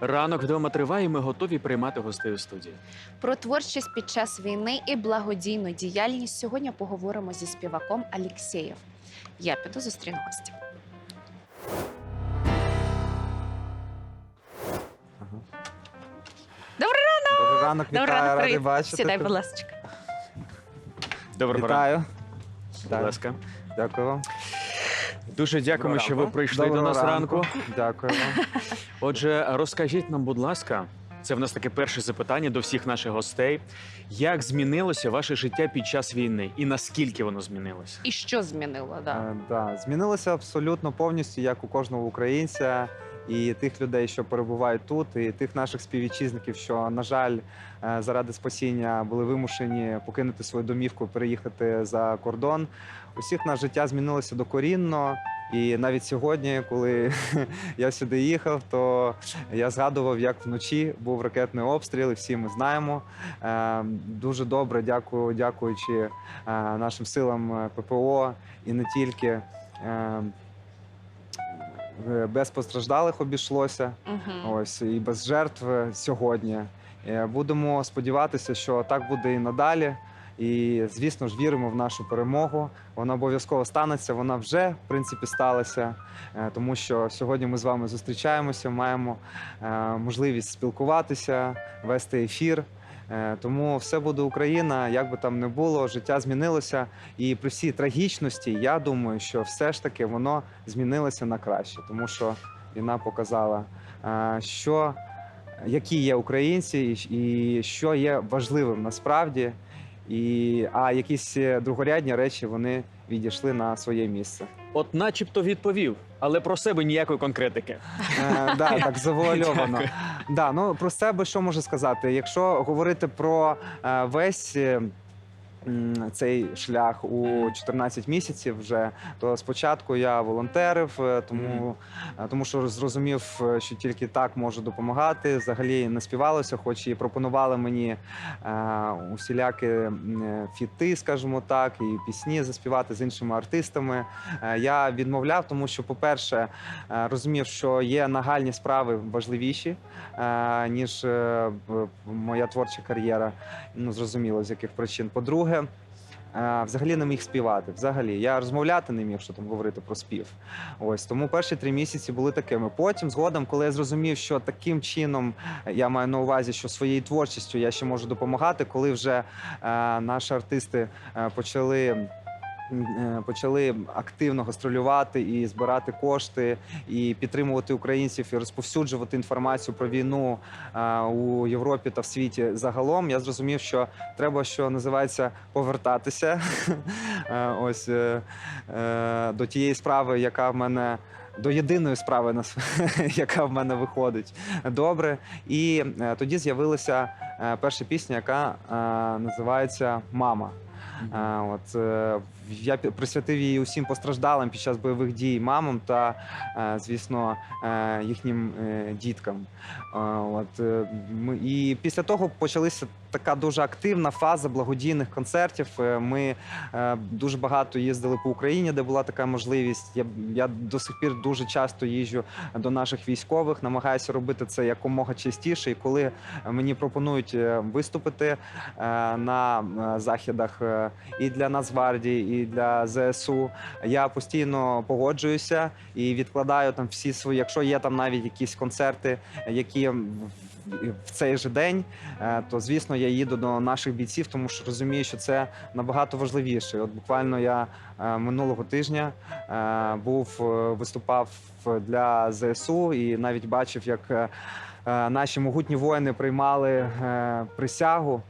Ранок вдома триває. і Ми готові приймати гостей у студії. Про творчість під час війни і благодійну діяльність сьогодні поговоримо зі співаком Алєксєєв. Я піду зустріну гостя. Добрий ранок, Добрий вітаю, ранок, радий привіт. бачити. Сідай, будь ласка. Доброго ранку. Вітаю. Будь ласка. Дякую вам. Дуже дякуємо, Доброго що ви ранку. прийшли Доброго до нас ранку. Дякую вам. Отже, розкажіть нам, будь ласка, це в нас таке перше запитання до всіх наших гостей. Як змінилося ваше життя під час війни і наскільки воно змінилося? І що змінило? Да. Е, да. Змінилося абсолютно повністю, як у кожного українця, і тих людей, що перебувають тут, і тих наших співвітчизників, що, на жаль, е, заради спасіння були вимушені покинути свою домівку, переїхати за кордон. Усіх наше життя змінилося докорінно. І навіть сьогодні, коли я сюди їхав, то я згадував, як вночі був ракетний обстріл, і всі ми знаємо. Е, Дуже добре, дякую, дякуючи е, нашим силам ППО і не тільки. Е, Без постраждалих обійшлося, Угу. ось і без жертв е, сьогодні. Е, Будемо сподіватися, що так буде і надалі. І звісно ж віримо в нашу перемогу. Вона обов'язково станеться. Вона вже в принципі сталася, тому що сьогодні ми з вами зустрічаємося, маємо можливість спілкуватися, вести ефір. Е, Тому все буде Україна, як би там не було, життя змінилося. І при всій трагічності, я думаю, що все ж таки воно змінилося на краще, тому що війна показала, е, що які є українці, і- що є важливим насправді. І, а якісь другорядні речі вони відійшли на своє місце. От, начебто, відповів, але про себе ніякої конкретики. Е, да, так завуальовано. Да, ну про себе що можу сказати? Якщо говорити про е, весь. Цей шлях у 14 місяців вже то спочатку я волонтерив, е, тому, е, тому що зрозумів, е, що тільки так можу допомагати. Взагалі не співалося, хоч і пропонували мені е, усілякі е, фіти, скажімо так, і пісні заспівати з іншими артистами. Е, Я відмовляв, тому що, по-перше, е, розумів, що є нагальні справи важливіші, е, ніж е, моя творча кар'єра. Ну, зрозуміло, з яких причин. По-друге, е, взагалі не міг співати. Взагалі, я розмовляти не міг, що там говорити про спів. Ось тому перші три місяці були такими. Потім, згодом, коли я зрозумів, що таким чином е, я маю на увазі, що своєю творчістю я ще можу допомагати, коли вже е, наші артисти почали. Е, Почали активно гастролювати і збирати кошти, і підтримувати українців, і розповсюджувати інформацію про війну е, у Європі та в світі загалом. Я зрозумів, що треба, що називається, повертатися е, ось до тієї справи, яка в мене. До єдиної справи, яка в мене виходить добре. І тоді з'явилася перша пісня, яка називається Мама. От я присвятив її усім постраждалим під час бойових дій мамам та, е, звісно, е, їхнім е, діткам. От і після того почалася така дуже активна фаза благодійних концертів. Ми дуже багато їздили по Україні, де була така можливість. Я, я до сих пір дуже часто їжджу до наших військових, намагаюся робити це якомога частіше. І коли мені пропонують виступити на західах і для Нацгвардії, і для ЗСУ, я постійно погоджуюся і відкладаю там всі свої, якщо є там навіть якісь концерти, які в- цей же день, е, то звісно я їду до наших бійців, тому що розумію, що це набагато важливіше. От буквально я е, минулого тижня е, був виступав для ЗСУ і навіть бачив, як наші могутні воїни приймали присягу.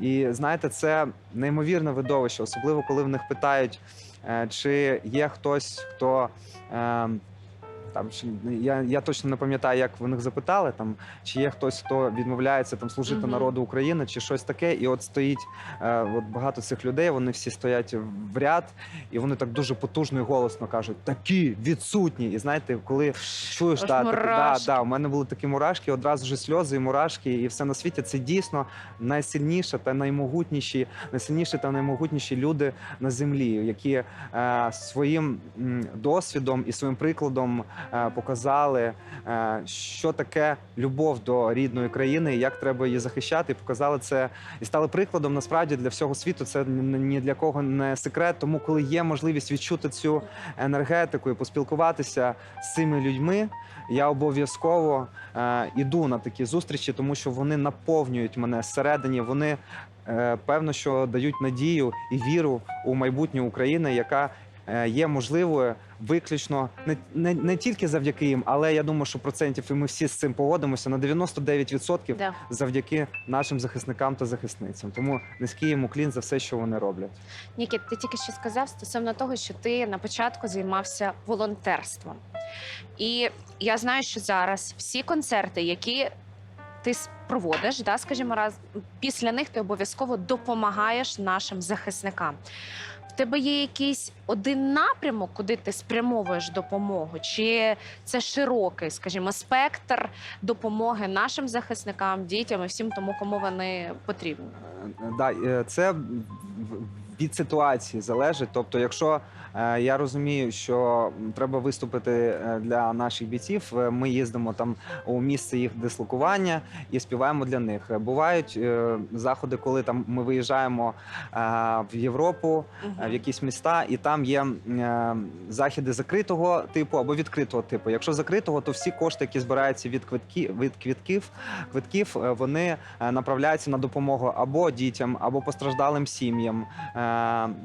І знаєте, це неймовірне видовище, особливо коли в них питають, е, чи є хтось, хто. Там чи я, я точно не пам'ятаю, як в них запитали там, чи є хтось, хто відмовляється там служити Мгм. народу України, чи щось таке. І от стоїть е, от багато цих людей. Вони всі стоять в ряд, і вони так дуже потужно і голосно кажуть: такі відсутні. І знаєте, коли чуєш Аж та, таке, да, да, у мене були такі мурашки, одразу ж сльози і мурашки, і все на світі. Це дійсно найсильніше та наймогутніші, найсильніші та наймогутніші люди на землі, які е, своїм досвідом і своїм прикладом показали, е, що таке любов до рідної країни, як треба її захищати. Показали це і стали прикладом насправді для всього світу. Це ні для кого не секрет. Тому, коли є можливість відчути цю енергетику і поспілкуватися з цими людьми, я обов'язково е, іду на такі зустрічі, тому що вони наповнюють мене зсередині. Вони е, певно, що дають надію і віру у майбутнє України, яка е, є можливою виключно не, не, не тільки завдяки їм, але я думаю, що процентів і ми всі з цим погодимося на 99% Да. завдяки нашим захисникам та захисницям. Тому низький їм уклін за все, що вони роблять. Нікіт, ти тільки що сказав стосовно того, що ти на початку займався волонтерством. І я знаю, що зараз всі концерти, які ти проводиш, да, скажімо, раз після них ти обов'язково допомагаєш нашим захисникам. Тебе є якийсь один напрямок, куди ти спрямовуєш допомогу? Чи це широкий, скажімо, спектр допомоги нашим захисникам, дітям і всім тому, кому вони потрібні? Е, Да, е, це від ситуації залежить. Тобто, якщо е, я розумію, що треба виступити е, для наших бійців, е, ми їздимо там у місце їх дислокування і співаємо для них. Бувають е, заходи, коли там ми виїжджаємо е, в Європу, е, в якісь міста, і там є е, заходи закритого типу або відкритого типу. Якщо закритого, то всі кошти, які збираються від квитків від квитків, квитків, е, вони направляються на допомогу або дітям, або постраждалим сім'ям,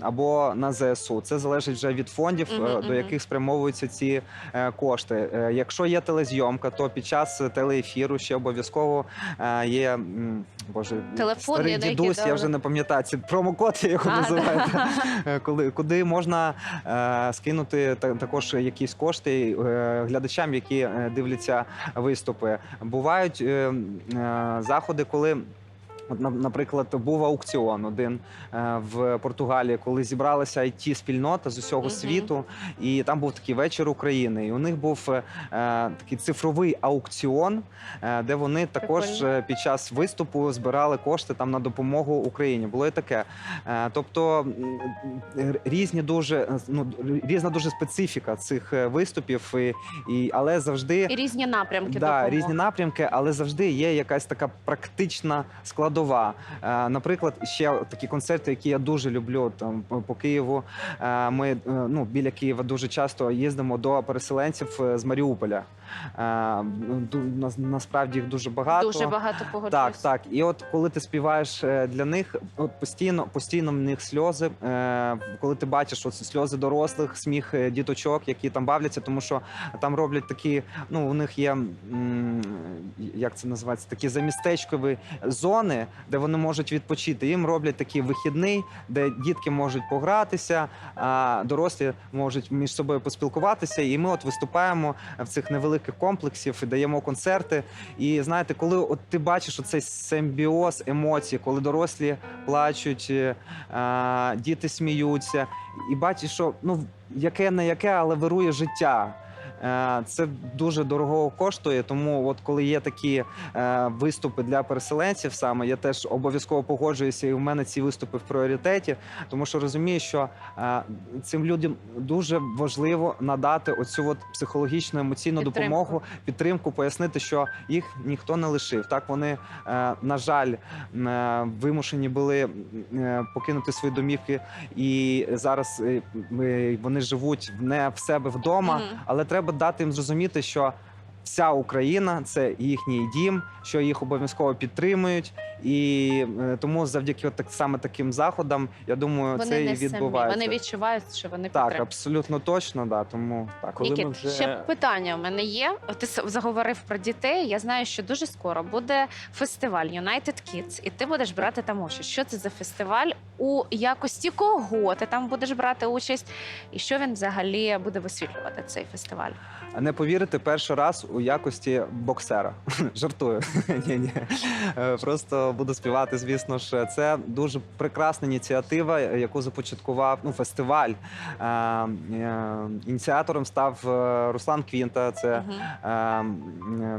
або на ЗСУ. Це залежить вже від фондів, е, до яких спрямовуються ці е, кошти. Е, Якщо є телезйомка, то під час телеефіру ще обов'язково е, є боже Телефон старий є, дідусь. Я вже не пам'ятаю. Це промокод, я його А, називаю. да. Е, коли куди можна е, скинути та, також якісь кошти е, глядачам, які е, дивляться виступи. Бувають е, е, заходи, коли. От, наприклад, був аукціон один е, в Португалії, коли зібралася it спільнота з усього Мгм. світу, і там був такий вечір України. І у них був е, такий цифровий аукціон, е, де вони також Прикольно. е, під час виступу збирали кошти там на допомогу Україні. Було і таке. Е, Тобто різні дуже е, ну різна дуже специфіка цих виступів, і, і але завжди І різні напрямки да, різні напрямки, але завжди є якась така практична складова. Е, наприклад, ще такі концерти, які я дуже люблю там по- Києву. Е, ми е, ну біля Києва дуже часто їздимо до переселенців з Маріуполя. Е, ду- нас- насправді їх дуже багато. Дуже багато погоджуюсь. Так, так. І от коли ти співаєш е, для них, от постійно, постійно в них сльози. Е, коли ти бачиш от сльози дорослих, сміх е, діточок, які там бавляться, тому що там роблять такі, ну у них є м, як це називається, такі замістечкові зони, де вони можуть відпочити. Їм роблять такий вихідний, де дітки можуть погратися, а дорослі можуть між собою поспілкуватися. І ми от виступаємо в цих невеликих комплексів і даємо концерти. І знаєте, коли от ти бачиш оцей симбіоз емоцій, коли дорослі плачуть, е, діти сміються, і бачиш, що ну яке не яке, але вирує життя. Е, Це дуже дорого коштує, тому от коли є такі е, виступи для переселенців, саме я теж обов'язково погоджуюся, і в мене ці виступи в пріоритеті, тому що розумію, що е, цим людям дуже важливо надати оцю от психологічну емоційну Підтримку. допомогу, підтримку, пояснити, що їх ніхто не лишив. Так вони, на жаль, вимушені були покинути свої домівки, і зараз вони живуть не в себе вдома, але треба дати їм зрозуміти, що. Вся Україна це їхній дім, що їх обов'язково підтримують, і е, тому завдяки так саме таким заходам, я думаю, Вони це і не самі. відбувається. Вони відчувають, що вони Так, підтримують. абсолютно точно, да. Тому так. Коли Нікіт, ми вже- ще питання у мене є. Ти заговорив про дітей. Я знаю, що дуже скоро буде фестиваль United Kids, і ти будеш брати там участь. Що це за фестиваль? У якості кого ти там будеш брати участь? І що він взагалі буде висвітлювати цей фестиваль? Не повірите, перший раз у якості боксера. Жартую. ні, ні. Е, Просто буду співати, звісно ж. Це дуже прекрасна ініціатива, яку започаткував ну, фестиваль. Е, е, Ініціатором став Руслан Квінта. Це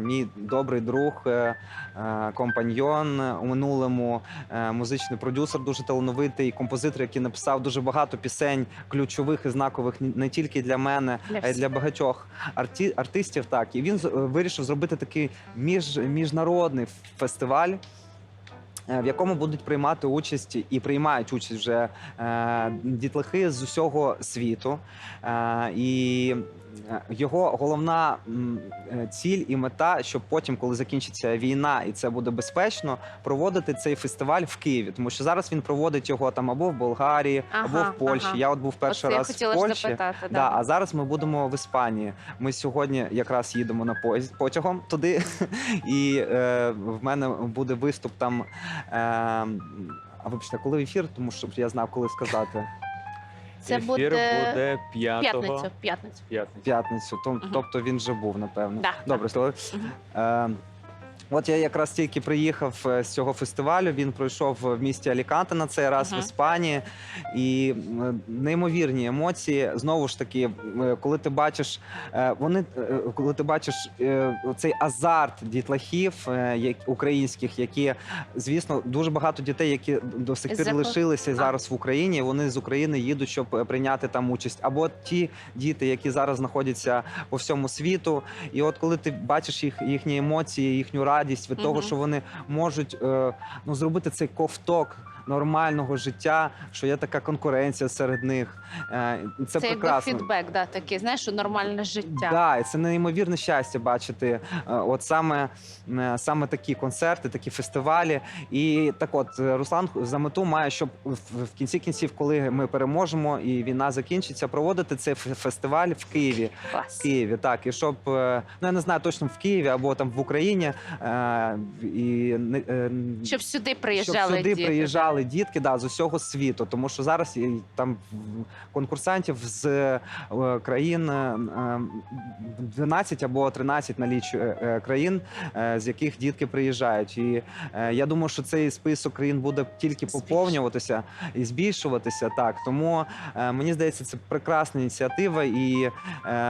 мій добрий друг, компаньйон у минулому, музичний продюсер, дуже талановитий, композитор, який написав дуже багато пісень ключових і знакових не тільки для мене, Для а й для багатьох арті, артистів. Так, і він з- вирішив зробити такий між, міжнародний фестиваль. е, В якому будуть приймати участь і приймають участь вже е, дітлахи з усього світу. Е, і е, його головна е, ціль і мета, щоб потім, коли закінчиться війна і це буде безпечно, проводити цей фестиваль в Києві. Тому що зараз він проводить його там або в Болгарії, або в Польщі. ага. Я от був перший раз в Польщі. запитати. Да, Да. а зараз ми будемо в Іспанії. Ми сьогодні якраз їдемо на потягом туди, і е, в мене буде виступ там. Е, а вибачте, коли ефір, тому що я знав, коли сказати Це Ефір буде буде 5 п'ятницю. П'ятницю. П'ятницю. п'ятницю. То, Тобто він вже був, напевно. Да, Добре, Слава. Мгм. Е, От я якраз тільки приїхав е, з цього фестивалю. Він пройшов в місті Аліканте на цей раз Ага. в Іспанії. І м, неймовірні емоції. Знову ж таки, м, коли ти бачиш, е, вони е, коли ти бачиш е, цей азарт дітлахів е, як- українських, які, звісно, дуже багато дітей, які до сих пір лишилися зараз в Україні. Вони з України їдуть, щоб е, прийняти там участь. Або ті діти, які зараз знаходяться по всьому світу. І от коли ти бачиш їх їхні емоції, їхню радість від того, що вони можуть е, ну зробити цей ковток. Нормального життя, що є така конкуренція серед них. Е, Це, Це, якби прекрасно. фідбек, да, такий, знаєш, що нормальне життя. Да, і це неймовірне щастя бачити. е, От саме, е, саме такі концерти, такі фестивалі. І так, от е, Руслан за мету має, щоб в в кінці кінців, коли ми переможемо і війна закінчиться, проводити цей фе- фестиваль в Києві. В Клас. Києві, так і щоб е, ну я не знаю точно в Києві або там в Україні. е, І не- е, Щоб сюди щоб приїжджали сюди діти. приїжджали дітки да, з усього світу, тому що зараз там в- конкурсантів з е, країн е, е, 12 або 13 налічує е, країн, з яких дітки приїжджають. І я думаю, що цей список країн буде тільки поповнюватися і збільшуватися. Так тому мені здається, це прекрасна ініціатива, і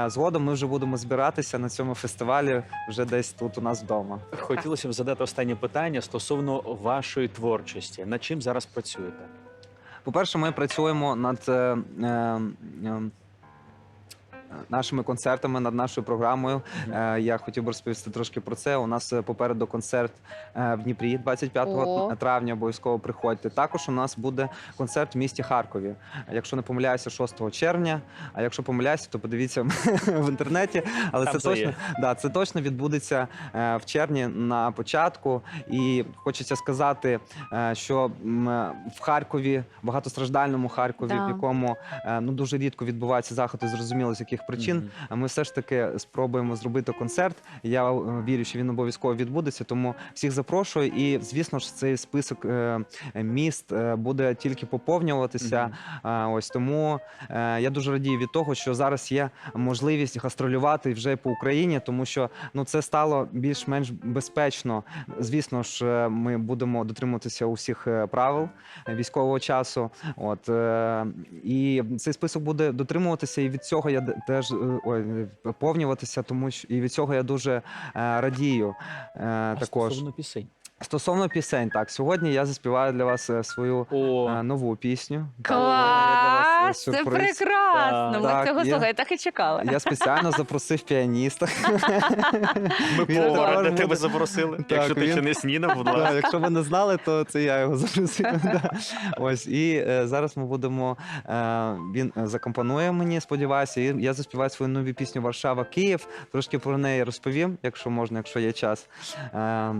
згодом ми вже будемо збиратися на цьому фестивалі вже десь тут у нас вдома. Хотілося б задати останнє питання стосовно вашої творчості. Над чим зараз працюєте? По-перше, ми працюємо над е, е, нашими концертами, над нашою програмою. Е, я хотів би розповісти трошки про це. У нас е, попереду концерт е, в Дніпрі 25 О. травня. Обов'язково приходьте. Також у нас буде концерт в місті Харкові. Якщо не помиляюся, 6 червня. А якщо помиляюся, то подивіться в інтернеті. Але Там це є. точно да, це точно відбудеться в червні на початку. І хочеться сказати, що в Харкові, багатостраждальному Харкові, Да. в якому ну дуже рідко відбуваються заходи, зрозуміло з яких причин. А Ми все ж таки спробуємо зробити концерт. Я е, вірю, що він обов'язково відбудеться. Тому всіх запрошую. І звісно ж, цей список е, міст е, буде тільки поповнюватися. Ось тому я дуже радію від того, що зараз є можливість гастролювати вже по Україні, тому що ну це стало більш-менш безпечно. Звісно ж, ми будемо дотримуватися усіх правил військового часу. От і цей список буде дотримуватися, і від цього я теж е, ой, поповнюватися, тому що і від цього я дуже е, радію. Е, А також стосовно пісень. стосовно пісень, так сьогодні я заспіваю для вас свою О, е, нову пісню. Клас! Це сюрприз. прекрасно. Ми Так, цього є. слухай, так і чекали. Я спеціально запросив піаніста. ми він повара тебе буде- запросили. Так, Якщо ти він- ще не снідав, будь Да, ласка. Якщо ви не знали, то це я його запросив. да. Ось і е, зараз ми будемо. е, Він е, закомпонує мені, сподіваюся, і я заспіваю свою нову пісню Варшава Київ. Трошки про неї розповім, якщо можна, якщо є час. Е,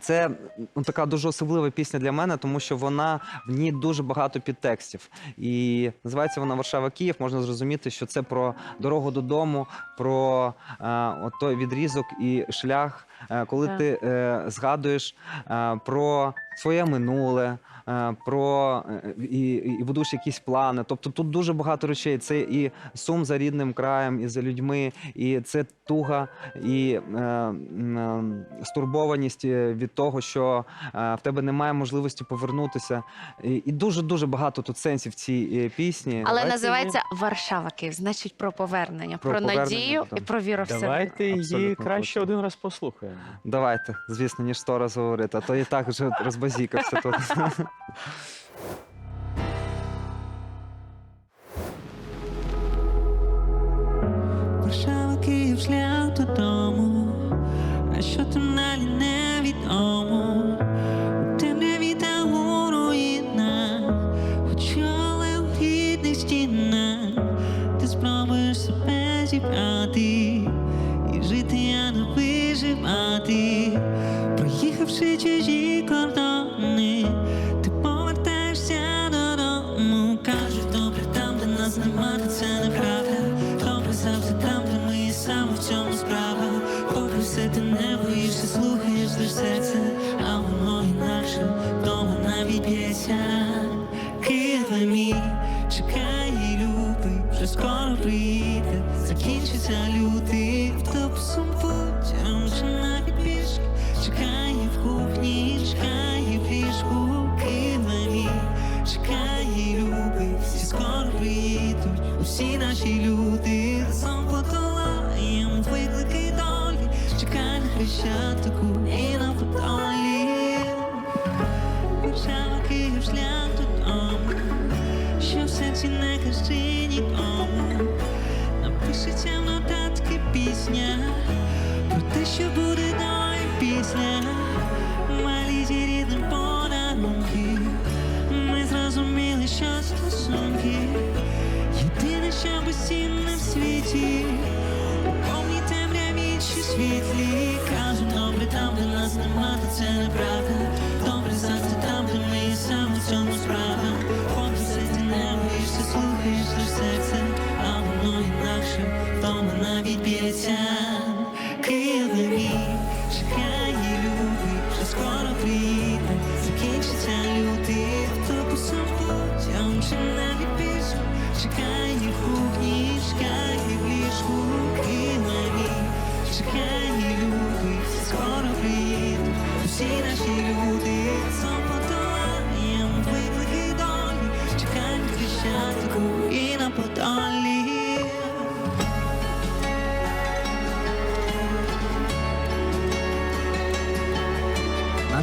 Це ну, така дуже особлива пісня для мене, тому що вона в ній дуже багато підтекстів. І називається вона Варшава Київ. Можна зрозуміти, що це про дорогу додому, про е, от той відрізок і шлях, е, коли ти е, згадуєш е, про своє минуле, про е, і, і будуєш якісь плани. Тобто тут дуже багато речей. Це і сум за рідним краєм, і за людьми, і це туга, і е, е, стурбованість е, від того, що е, в тебе немає можливості повернутися. І, і дуже дуже багато тут сенсів в цій е, пісні. Але Давайте називається Варшава Київ, значить про повернення, Про про, повернення, надію так. і про віру в себе. Давайте її Абсолютно краще точно. один раз послухаємо. Давайте, звісно, ніж сто разів говорити, а то і так вже розбазікався тут. Варшава, Київ, шлях додому, серці не кажи нікому. Напишеться в нотатки пісня про те, що буде до і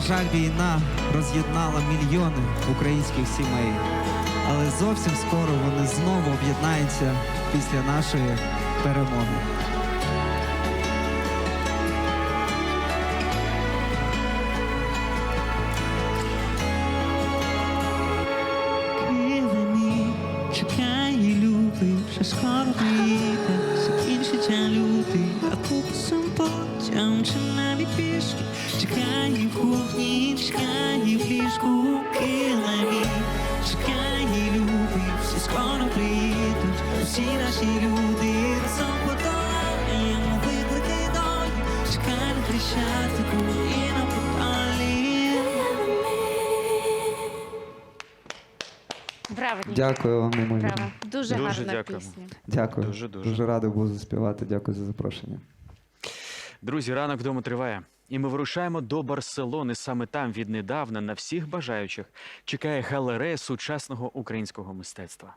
жаль, війна роз'єднала мільйони українських сімей, але зовсім скоро вони знову об'єднаються після нашої перемоги. Наші люди подолаємо виклики долі, чекай на хрещатику і на подолі. Браво, Дякую вам, неймовірно. браво. Дуже, Дуже гарна дякуємо. пісня. Дякую. Дуже, дуже. дуже радий був заспівати. Дякую за запрошення. Друзі, ранок вдома триває. І ми вирушаємо до Барселони. Саме там віднедавна на всіх бажаючих чекає галерея сучасного українського мистецтва.